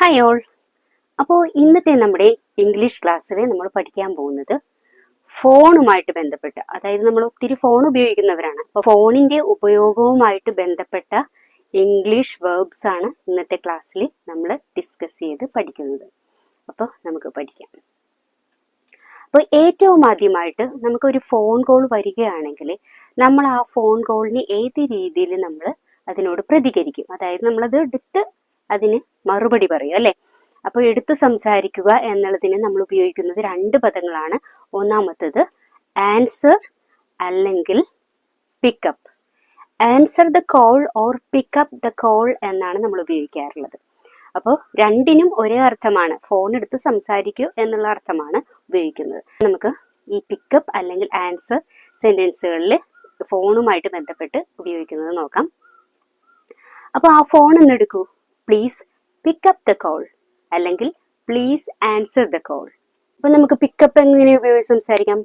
Hi all അപ്പോൾ ഇന്നത്തെ നമ്മുടെ ഇംഗ്ലീഷ് ക്ലാസ്സിൽ നമ്മൾ പഠിക്കാൻ പോകുന്നത് ഫോണുമായിട്ട് ബന്ധപ്പെട്ട്. അതായത് നമ്മൾ ഒത്തിരി ഫോൺ ഉപയോഗിക്കുന്നവരാണ്. അപ്പോൾ ഫോണിന്റെ ഉപയോഗവുമായിട്ട് ബന്ധപ്പെട്ട ഇംഗ്ലീഷ് വേർബ്സ് ആണ് ഇന്നത്തെ ക്ലാസ്സിൽ നമ്മൾ ഡിസ്കസ് ചെയ്ത് പഠിക്കുന്നത്. അപ്പോൾ നമുക്ക് പഠിക്കാം. അപ്പോൾ ഏറ്റവും ആദ്യമായിട്ട് നമുക്കൊരു ഫോൺ കോൾ വരികയാണെങ്കിൽ നമ്മൾ ആ ഫോൺ കോളിന് ഏത് രീതിയിൽ നമ്മൾ അതിനോട് പ്രതികരിക്കും? അതായത് നമ്മളത് എടുത്ത് അതിന് മറുപടി പറയും അല്ലെ? അപ്പോൾ എടുത്തു സംസാരിക്കുക എന്നുള്ളതിന് നമ്മൾ ഉപയോഗിക്കുന്നത് രണ്ട് പദങ്ങളാണ്. ഒന്നാമത്തത് ആൻസർ അല്ലെങ്കിൽ pick up answer the call or pick up the call എന്നാണ് നമ്മൾ ഉപയോഗിക്കാറുള്ളത്. അപ്പോൾ രണ്ടിനും ഒരേ അർത്ഥമാണ്. ഫോൺ എടുത്ത് സംസാരിക്കൂ എന്നുള്ള അർത്ഥമാണ് ഉപയോഗിക്കുന്നത്. നമുക്ക് ഈ പിക്കപ്പ് അല്ലെങ്കിൽ ആൻസർ സെന്റൻസുകളിൽ ഫോണുമായിട്ട് ബന്ധപ്പെട്ട് ഉപയോഗിക്കുന്നത് നോക്കാം. അപ്പോൾ ആ phone എന്നെടുക്കൂ please pick up the call അല്ലെങ്കിൽ പ്ലീസ് ആൻസർ ദ കോൾ അപ്പൊ നമുക്ക് പിക്കപ്പ് എങ്ങനെ ഉപയോഗിച്ച് സംസാരിക്കാം?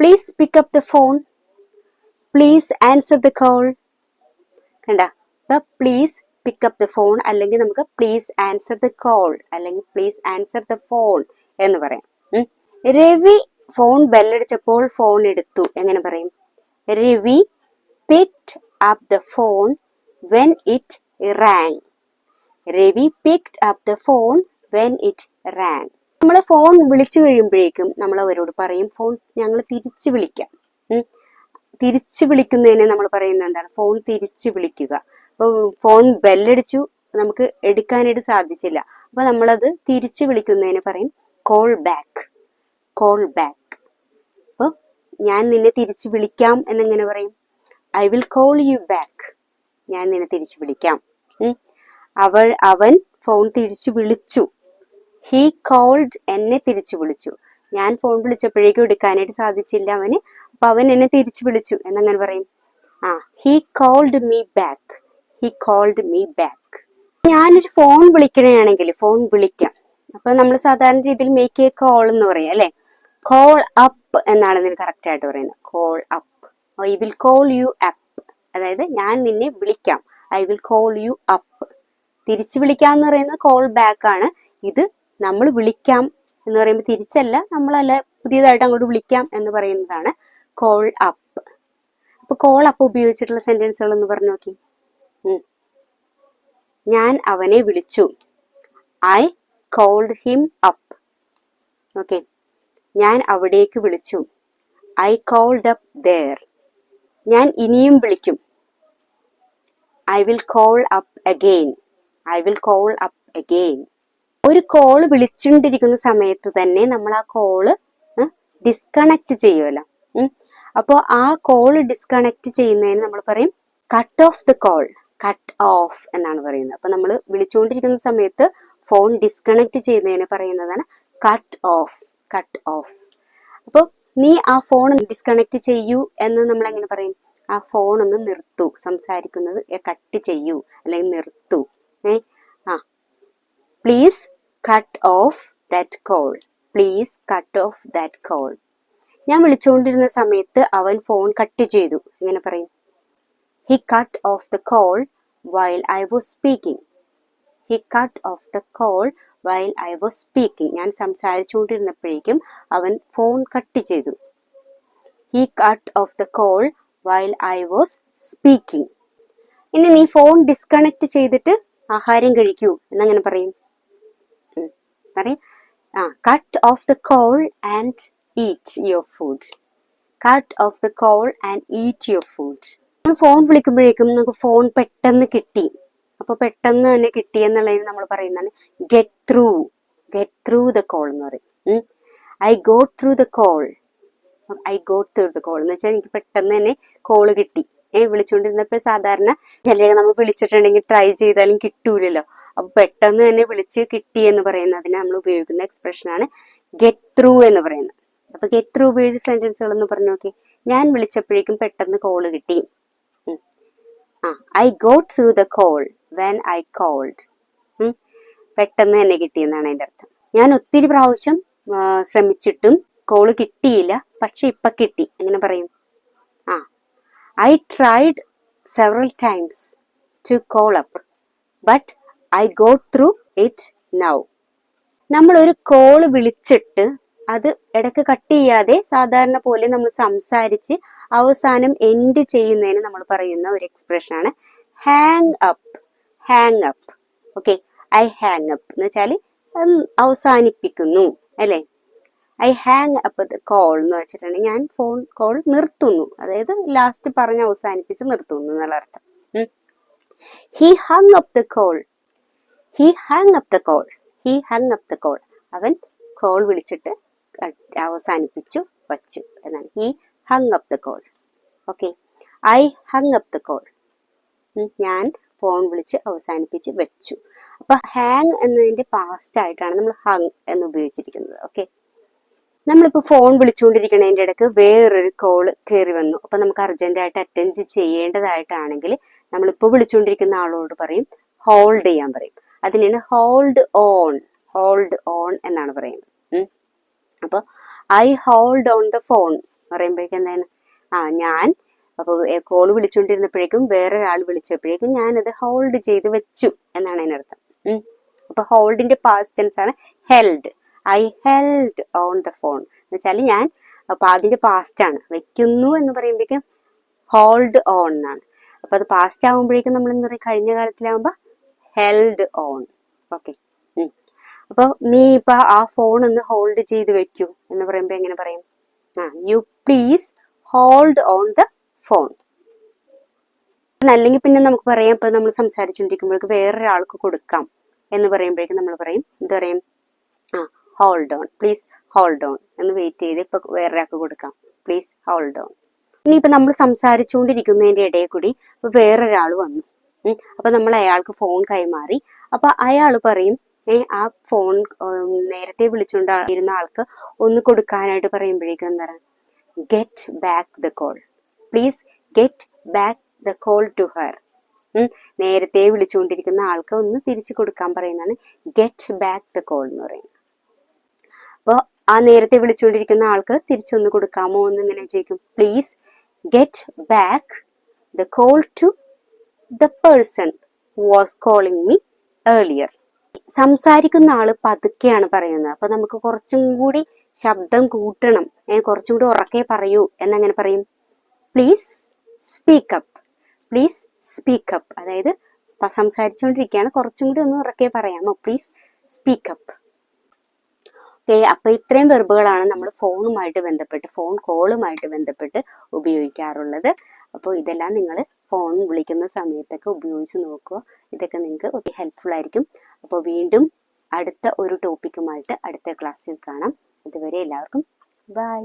Please pick up the phone please answer the call കണ്ട? Please pick up the phone അല്ലെങ്കിൽ നമുക്ക് പ്ലീസ് ആൻസർ ദ കോൾ അല്ലെങ്കിൽ പ്ലീസ് ആൻസർ ദ ഫോൺ എന്ന് പറയാം. രവി ഫോൺ ബെല്ലടിച്ചപ്പോൾ ഫോൺ എടുത്തു. എങ്ങനെ പറയും? Ravi picked up the phone when it rang Ravi picked up the phone when it rang നമ്മൾ ഫോൺ വിളിച്ചു കഴിയുമ്പോഴേക്കും നമ്മൾ അവരോട് പറയും ഫോൺ ഞങ്ങൾ തിരിച്ചു വിളിക്കാം. തിരിച്ചു വിളിക്കുന്നതിനെ നമ്മൾ പറയുന്നത് എന്താണ്? ഫോൺ തിരിച്ചു വിളിക്കുക. അപ്പോൾ ഫോൺ ബെല്ലടിച്ചു. നമുക്ക് എടുക്കാനായിട്ട് സാധിച്ചില്ല. അപ്പോൾ നമ്മളത് തിരിച്ചു വിളിക്കുന്നതിന് പറയും കോൾ ബാക്ക് കോൾ ബാക്ക് അപ്പോൾ ഞാൻ നിന്നെ തിരിച്ചു വിളിക്കാം എന്നെങ്ങനെ പറയും? I will call you back ഞാൻ നിന്നെ തിരിച്ചു വിളിക്കാം. അവൾ അവൻ ഫോൺ തിരിച്ചു വിളിച്ചു. ഹീ കോൾഡ് എന്നെ തിരിച്ചു വിളിച്ചു. ഞാൻ ഫോൺ വിളിച്ചപ്പോഴേക്കും എടുക്കാനായിട്ട് സാധിച്ചില്ല അവന്. അപ്പൊ അവൻ എന്നെ തിരിച്ചു വിളിച്ചു. എന്നങ്ങനെ പറയും. ആ he called me back he called me back ഞാനൊരു ഫോൺ വിളിക്കണയാണെങ്കിൽ ഫോൺ വിളിക്കാം. അപ്പൊ നമ്മൾ സാധാരണ രീതിയിൽ മേക്ക് എ കോൾ എന്ന് പറയാം അല്ലെ? കോൾ അപ്പ് എന്നാണ് ഇതിന് കറക്റ്റ് ആയിട്ട് പറയുന്നത്. Call up I will call you up അതായത് ഞാൻ നിന്നെ വിളിക്കാം. I will call you up തിരിച്ചു വിളിക്കാം എന്ന് പറയുന്നത് കോൾ ബാക്ക് ആണ്. ഇത് നമ്മൾ വിളിക്കാം എന്ന് പറയുമ്പോൾ തിരിച്ചല്ല നമ്മളല്ല പുതിയതായിട്ട് അങ്ങോട്ട് വിളിക്കാം എന്ന് പറയുന്നതാണ് കോൾ അപ്പ് അപ്പൊ കോൾ അപ്പ് ഉപയോഗിച്ചിട്ടുള്ള സെന്റൻസുകൾ ഒന്ന് പറഞ്ഞു നോക്കി. ഞാൻ അവനെ വിളിച്ചു. I called him up okay ഞാൻ അവിടേക്ക് വിളിച്ചു. ഐ കോൾഡ് അപ്പ് ദേർ ഞാൻ ഇനിയും വിളിക്കും. I will call up again I will call up again ഒരു കോൾ വിളിച്ചുകൊണ്ടിരിക്കുന്ന സമയത്ത് തന്നെ നമ്മൾ ആ കോൾ ഡിസ്കണക്ട് ചെയ്യുമല്ലോ. അപ്പോൾ ആ കോൾ ഡിസ്കണക്ട് ചെയ്യുന്നതിന് നമ്മൾ പറയും cut off the call cut off എന്നാണ് പറയുന്നത്. അപ്പൊ നമ്മൾ വിളിച്ചുകൊണ്ടിരിക്കുന്ന സമയത്ത് ഫോൺ ഡിസ്കണക്ട് ചെയ്യുന്നതിന് പറയുന്നതാണ് കട്ട് ഓഫ് കട്ട് ഓഫ് അപ്പോൾ നീ ആ ഫോൺ ഡിസ്കണക്ട് ചെയ്യൂ എന്ന് നമ്മൾ എങ്ങനെ പറയും? ആ ഫോൺ ഒന്ന് നിർത്തു. സംസാരിക്കുന്നത് കട്ട് ചെയ്യൂ. അല്ലെങ്കിൽ നിർത്തൂ. ഏ ആ please cut off that call please cut off that call ഞാൻ വിളിച്ചുകൊണ്ടിരുന്ന സമയത്ത് അവൻ ഫോൺ കട്ട് ചെയ്തു. എങ്ങനെ പറയും? He cut off the call while I was speaking he cut off the call while I was speaking ഞാൻ സംസാരിച്ചുകൊണ്ടിരുന്നപ്പോഴേക്കും അവൻ ഫോൺ കട്ട് ചെയ്തു. He cut off the call while I was speaking ഇനി നീ phone disconnect ചെയ്തിട്ട് ആഹാരം കഴിക്കൂ എന്നങ്ങനെ പറയും. പറയും ആ cut off the call and eat your food cut off the call and eat your food നമ്മൾ ഫോൺ വിളിക്കുമ്പോഴേക്കും നമുക്ക് ഫോൺ പെട്ടെന്ന് കിട്ടി. അപ്പൊ പെട്ടെന്ന് തന്നെ കിട്ടി എന്നുള്ളതിന് നമ്മൾ പറയുന്നതാണ് get through get through the call എന്ന് പറയും. I got through the call I got through the call എന്ന് വെച്ചാൽ എനിക്ക് പെട്ടെന്ന് തന്നെ കോൾ കിട്ടി. വിളിച്ചുകൊണ്ടിരുന്നപ്പോൾ സാധാരണ ചിലരെ നമ്മൾ വിളിച്ചിട്ടുണ്ടെങ്കിൽ ട്രൈ ചെയ്താലും കിട്ടൂലല്ലോ. അപ്പൊ പെട്ടെന്ന് തന്നെ വിളിച്ച് കിട്ടി എന്ന് പറയുന്നതിന് നമ്മൾ ഉപയോഗിക്കുന്ന എക്സ്പ്രഷനാണ് ഗെറ്റ് ത്രൂ എന്ന് പറയുന്നത്. അപ്പൊ ഗെറ്റ് ത്രൂ ഉപയോഗിച്ച സെന്റൻസുകൾ എന്ന് പറഞ്ഞു നോക്കി ഞാൻ വിളിച്ചപ്പോഴേക്കും പെട്ടെന്ന് കോൾ കിട്ടി. ആ I got through the call when I called പെട്ടെന്ന് തന്നെ കിട്ടിയെന്നാണ് അതിന്റെ അർത്ഥം. ഞാൻ ഒത്തിരി പ്രാവശ്യം ശ്രമിച്ചിട്ടും കോൾ കിട്ടിയില്ല. പക്ഷെ ഇപ്പൊ കിട്ടി. എങ്ങനെ പറയും? I tried several times to call up but I go through it now നമ്മൾ ഒരു കോൾ വിളിച്ചിട്ട് അത് ഇടയ്ക്ക് കട്ട് ചെയ്യാതെ സാധാരണ പോലെ നമ്മൾ സംസാരിച്ച് അവസാനം എൻഡ് ചെയ്യുന്നതിന് നമ്മൾ പറയുന്ന ഒരു എക്സ്പ്രഷൻ ആണ് hang up hang up okay I hang up എന്ന് വെച്ചാൽ അവസാനിപ്പിക്കുന്നു അല്ലേ? I hang up the call എന്ന് വെച്ചിട്ടുണ്ടെങ്കിൽ ഞാൻ ഫോൺ കോൾ നിർത്തുന്നു. അതായത് ലാസ്റ്റ് പറഞ്ഞ് അവസാനിപ്പിച്ച് നിർത്തുന്നു എന്നുള്ള അർത്ഥം. He hung up the call he hang up the call he hang up the call അവൻ കോൾ വിളിച്ചിട്ട് അവസാനിപ്പിച്ചു വച്ചു എന്നാണ്. He hung up the call okay I hung up the call ഞാൻ ഫോൺ വിളിച്ച് അവസാനിപ്പിച്ച് വെച്ചു. അപ്പൊ ഹാങ് എന്നതിന്റെ പാസ്റ്റ് ആയിട്ടാണ് നമ്മൾ ഹങ് എന്ന് ഉപയോഗിച്ചിരിക്കുന്നത്. ഓക്കെ നമ്മളിപ്പോ ഫോൺ വിളിച്ചുകൊണ്ടിരിക്കുന്നതിന്റെ ഇടയ്ക്ക് വേറൊരു കോൾ കയറി വന്നു. അപ്പം നമുക്ക് അർജന്റായിട്ട് അറ്റൻഡ് ചെയ്യേണ്ടതായിട്ടാണെങ്കിൽ നമ്മളിപ്പോൾ വിളിച്ചുകൊണ്ടിരിക്കുന്ന ആളോട് പറയും ഹോൾഡ് ചെയ്യാൻ പറയും. അതിനാണ് ഹോൾഡ് ഓൺ ഹോൾഡ് ഓൺ എന്നാണ് പറയുന്നത്. അപ്പോൾ I hold on the phone പറയുമ്പോഴേക്കും എന്താണ്? ആ ഞാൻ അപ്പോൾ കോൾ വിളിച്ചുകൊണ്ടിരുന്നപ്പോഴേക്കും വേറൊരാൾ വിളിച്ചപ്പോഴേക്കും ഞാനത് ഹോൾഡ് ചെയ്ത് വെച്ചു എന്നാണ് അതിനർത്ഥം. ഉം. അപ്പൊ ഹോൾഡിന്റെ പാസ്റ്റ് ടെൻസ് ആണ് held I held on the phone. എന്ന് വെച്ചാൽ ഞാൻ അപ്പൊ അതിന്റെ പാസ്റ്റ് ആണ്. വെക്കുന്നു എന്ന് പറയുമ്പോഴേക്കും ഹോൾഡ് ഓൺ എന്നാണ്. അപ്പൊ അത് പാസ്റ്റ് ആകുമ്പോഴേക്കും നമ്മൾ എന്താ പറയുക കഴിഞ്ഞ കാലത്തിലാവുമ്പോ ഹെൽഡ് ഓൺ ഓക്കെ അപ്പൊ നീ ഇപ്പൊ ആ ഫോൺ ഒന്ന് ഹോൾഡ് ചെയ്ത് വെക്കൂ എന്ന് പറയുമ്പോ എങ്ങനെ പറയും? ആ you please hold on the phone അല്ലെങ്കിൽ പിന്നെ നമുക്ക് പറയാം ഇപ്പൊ നമ്മൾ സംസാരിച്ചുകൊണ്ടിരിക്കുമ്പോഴേക്ക് വേറൊരാൾക്ക് കൊടുക്കാം എന്ന് പറയുമ്പോഴേക്കും നമ്മൾ പറയും എന്താ പറയും ആ hold on please hold on എന്ന് വെയിറ്റ് ചെയ്ത് ഇപ്പൊ വേറൊരാൾക്ക് കൊടുക്കാം. പ്ലീസ് ഹോൾഡ് ഓൺ ഇനിയിപ്പോ നമ്മൾ സംസാരിച്ചുകൊണ്ടിരിക്കുന്നതിന്റെ ഇടയിൽ കൂടി വേറൊരാൾ വന്നു. അപ്പൊ നമ്മൾ അയാൾക്ക് ഫോൺ കൈമാറി. അപ്പൊ അയാൾ പറയും ആ ഫോൺ നേരത്തെ വിളിച്ചുകൊണ്ടിരുന്ന ആൾക്ക് ഒന്ന് കൊടുക്കാനായിട്ട് പറയുമ്പോഴേക്കും എന്താ get back the call please get back the call to her നേരത്തെ വിളിച്ചുകൊണ്ടിരിക്കുന്ന ആൾക്ക് ഒന്ന് തിരിച്ചു കൊടുക്കാൻ പറയുന്നതാണ് ഗെറ്റ് ബാക്ക് ദ കോൾ എന്ന് പറയുന്നത്. ആ നേരത്തെ വിളിച്ചുകൊണ്ടിരിക്കുന്ന ആൾക്ക് തിരിച്ചൊന്ന് കൊടുക്കാമോ എന്ന് ഇങ്ങനെ ചോദിക്കും please get back the call to the person was calling me earlier സംസാരിക്കുന്ന ആൾ പതുക്കെയാണ് പറയുന്നത്. അപ്പൊ നമുക്ക് കുറച്ചും കൂടി ശബ്ദം കൂട്ടണം. കുറച്ചും കൂടി ഉറക്കെ പറയൂ എന്നങ്ങനെ പറയും. Please speak up please speak up അതായത് സംസാരിച്ചുകൊണ്ടിരിക്കുകയാണ്. കുറച്ചും കൂടി ഒന്ന് ഉറക്കെ പറയാമോ? പ്ലീസ് സ്പീക്ക് അപ്പ് ഓക്കെ അപ്പൊ ഇത്രയും വെർബുകളാണ് നമ്മൾ ഫോണുമായിട്ട് ബന്ധപ്പെട്ട് ഫോൺ കോളുമായിട്ട് ബന്ധപ്പെട്ട് ഉപയോഗിക്കാറുള്ളത്. അപ്പോൾ ഇതെല്ലാം നിങ്ങൾ ഫോൺ വിളിക്കുന്ന സമയത്തൊക്കെ ഉപയോഗിച്ച് നോക്കുക. ഇതൊക്കെ നിങ്ങൾക്ക് ഒത്തിരി ഹെൽപ്ഫുൾ ആയിരിക്കും. അപ്പോൾ വീണ്ടും അടുത്ത ഒരു ടോപ്പിക്കുമായിട്ട് അടുത്ത ക്ലാസ്സിൽ കാണാം. അതുവരെ എല്ലാവർക്കും ബൈ